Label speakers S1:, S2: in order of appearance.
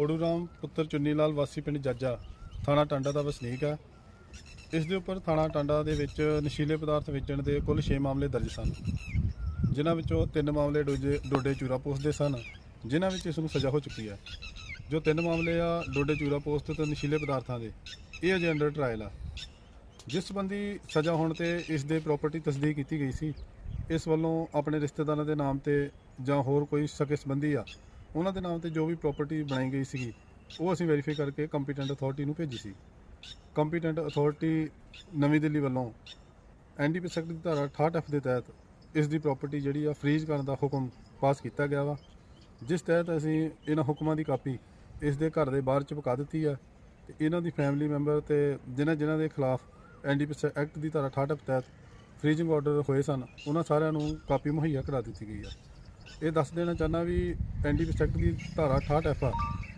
S1: ਓੜੂ ਰਾਮ ਪੁੱਤਰ ਚੁੰਨੀ ਲਾਲ ਵਾਸੀ ਪਿੰਡ ਜੱਜਾ, ਥਾਣਾ ਟਾਂਡਾ ਦਾ ਵਸਨੀਕ ਹੈ। ਇਸ ਦੇ ਉੱਪਰ ਥਾਣਾ ਟਾਂਡਾ ਦੇ ਵਿੱਚ ਨਸ਼ੀਲੇ ਪਦਾਰਥ ਵੇਚਣ ਦੇ ਕੁੱਲ 6 ਮਾਮਲੇ ਦਰਜ ਸਨ, ਜਿਨ੍ਹਾਂ ਵਿੱਚੋਂ ਤਿੰਨ ਮਾਮਲੇ ਡੋਜੇ ਡੋਡੇ ਚੂਰਾ ਪੋਸਟ ਦੇ ਸਨ, ਜਿਨ੍ਹਾਂ ਵਿੱਚ ਇਸ ਨੂੰ ਸਜ਼ਾ ਹੋ ਚੁੱਕੀ ਹੈ। ਜੋ ਤਿੰਨ ਮਾਮਲੇ ਆ, ਡੋਡੇ ਚੂਰਾ ਪੋਸਟ ਤੇ ਨਸ਼ੀਲੇ ਪਦਾਰਥਾਂ ਦੇ, ਇਹ ਅਜੇ ਅੰਡਰ ਟਰਾਇਲ ਆ। ਜਿਸ ਸੰਬੰਧੀ ਸਜ਼ਾ ਹੋਣ ਤੇ ਇਸ ਦੇ ਪ੍ਰਾਪਰਟੀ ਤਸਦੀਕ ਕੀਤੀ ਗਈ ਸੀ, ਇਸ ਵੱਲੋਂ ਆਪਣੇ ਰਿਸ਼ਤੇਦਾਰਾਂ ਦੇ ਨਾਮ ਤੇ ਜਾਂ ਹੋਰ ਕੋਈ ਸਕੇ ਸੰਬੰਧੀ ਆ ਉਹਨਾਂ ਦੇ ਨਾਮ ਤੇ ਜੋ ਵੀ ਪ੍ਰਾਪਰਟੀ ਬਣਾਈ ਗਈ ਸੀਗੀ, ਉਹ ਅਸੀਂ ਵੈਰੀਫਾਈ ਕਰਕੇ ਕੰਪੀਟੈਂਟ ਅਥਾਰਟੀ ਨੂੰ ਭੇਜੀ ਸੀ। ਕੰਪੀਟੈਂਟ ਅਥਾਰਟੀ ਨਵੀਂ ਦਿੱਲੀ ਵੱਲੋਂ ਐਨਡੀਪੀ ਸੈਕਟ ਦੀ ਧਾਰਾ 68 ਐਫ ਦੇ ਤਹਿਤ ਇਸ ਦੀ ਪ੍ਰਾਪਰਟੀ ਜਿਹੜੀ ਆ ਫ੍ਰੀਜ਼ ਕਰਨ ਦਾ ਹੁਕਮ ਪਾਸ ਕੀਤਾ ਗਿਆ ਵਾ। ਜਿਸ ਤਹਿਤ ਅਸੀਂ ਇਹਨਾਂ ਹੁਕਮਾਂ ਦੀ ਕਾਪੀ ਇਸ ਦੇ ਘਰ ਦੇ ਬਾਹਰ ਚਪਕਾ ਦਿੱਤੀ ਆ ਤੇ ਇਹਨਾਂ ਦੀ ਫੈਮਿਲੀ ਮੈਂਬਰ ਤੇ ਜਿਨ੍ਹਾਂ ਜਿਨ੍ਹਾਂ ਦੇ ਖਿਲਾਫ ਐਨਡੀਪੀ ਐਕਟ ਦੀ ਧਾਰਾ 68 ਐਫ ਤਹਿਤ ਫ੍ਰੀਜ਼ਿੰਗ ਆਰਡਰ ਹੋਏ ਸਨ, ਉਹਨਾਂ ਸਾਰਿਆਂ ਨੂੰ ਕਾਪੀ ਮੁਹੱਈਆ ਕਰਾ ਦਿੱਤੀ ਗਈ ਆ। ਇਹ ਦੱਸ ਦੇਣਾ ਚਾਹੁੰਦਾ ਵੀ ਐਨਡੀਪੀ ਐਕਟ ਦੀ ਧਾਰਾ 68 ਐਫ ਆ।